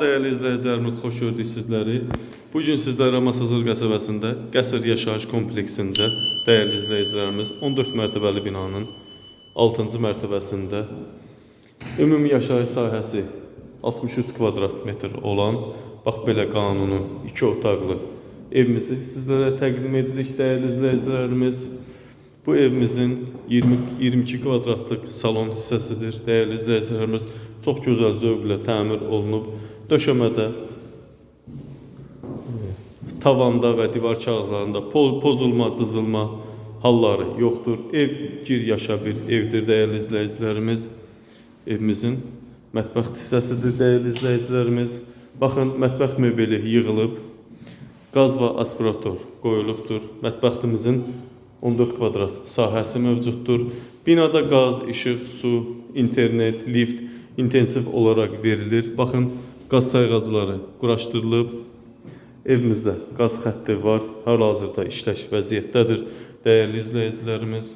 Değerli izləyicilərimiz, xoş gördük sizləri. Bu gün sizlərə Masazır qəsəbəsində Qəsr Yaşayış kompleksində dəyərli izləyicilərimiz 14 mərtəbəli binanın 6-cı mərtəbəsində ümumi yaşayış sahəsi 63 kvadrat metr olan bax belə qanuni 2 otaqlı evimizi sizlərə təqdim edirik dəyərli izləyicilərimiz. Bu evimizin 20 22 kvadratlıq salon hissəsidir. Dəyərli izləyicilərimiz, çox gözəl zövqlə təmir olunub. Döşəmədə tavanda və divar kağızlarında po- pozulma, cızılma halları yoxdur. Ev gir yaşa bir evdir dəyərli izləyicilərimiz. Evimizin mətbəx hissəsidir dəyərli izləyicilərimiz. Baxın, mətbəx mebeli yığılıb. Qaz və aspirator qoyulubdur. Mətbəximizin 14 kvadrat sahəsi mövcuddur. Binada qaz, işıq, su, internet, lift intensiv olaraq verilir. Baxın, qaz sayğacları quraşdırılıb. Evimizdə qaz xətti var. Hal-hazırda işləş vəziyyətdədir. Dəyərli izləyicilərimiz,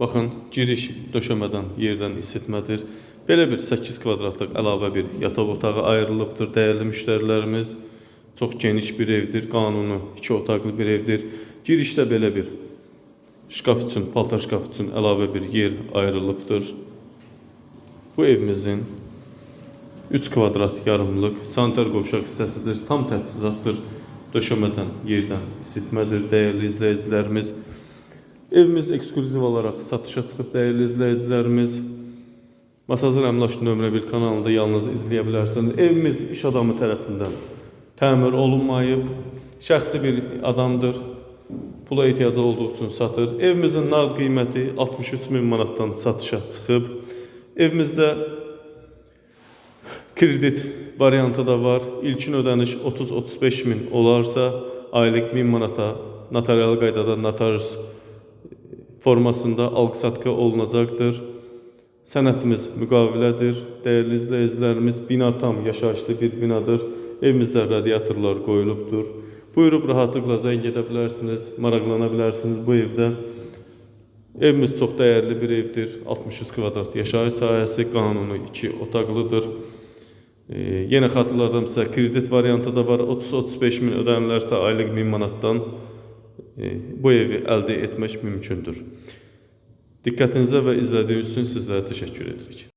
Baxın, giriş döşəmədən yerdən isitmədir. Belə bir 8 kvadratlıq əlavə bir yataq otağı ayrılıbdır dəyərli müştərilərimiz. Çox geniş bir evdir, qanuni 2 otaqlı bir evdir. Girişdə belə bir şkaf üçün, paltar şkaf üçün əlavə bir yer ayrılıbdır. Bu evimizin 3 kvadrat yarımlıq sanitar qovşaq hissəsidir. Tam təchizatdır. Döşəmədən yerdən isitmədir dəyərli izləyicilərimiz. Evimiz eksklüziv olaraq satışa çıxıb dəyərli izləyicilərimiz. Masazır Əmlak nömrə 1 kanalında yalnız izləyə bilərsiniz. Evimiz iş adamı tərəfindən təmir olunmayıb. Şəxsi bir adamdır. Pula ehtiyacı olduğu üçün satır. Evimizin nağd qiyməti 63 min manatdan satışa çıxıb. Evimizdə kredit variantı da var. İlkin ödəniş 30-35 min olarsa, aylıq 1000 manata notarial qaydada notarius formasında alqı-satqı olunacaqdır. Sənətimiz müqavilədir. Dəyərli izləyicilərimiz, bina tam yaşayışlı bir binadır. Evimizdə radiatorlar qoyulubdur. Buyurub rahatlıqla zəng edə bilərsiniz, maraqlana bilərsiniz bu evdə. Evimiz çox dəyərli bir evdir. 63 kvadrat yaşayış sahəsi, qanuni 2 otaqlıdır. E, yenə xatırladım sizə, kredit variantı da var. 30-35 min ödənirlərsə aylıq 1000 manatdan e, bu evi əldə etmək mümkündür. Diqqətinizə və izlədiyiniz üçün sizlərə təşəkkür edirik.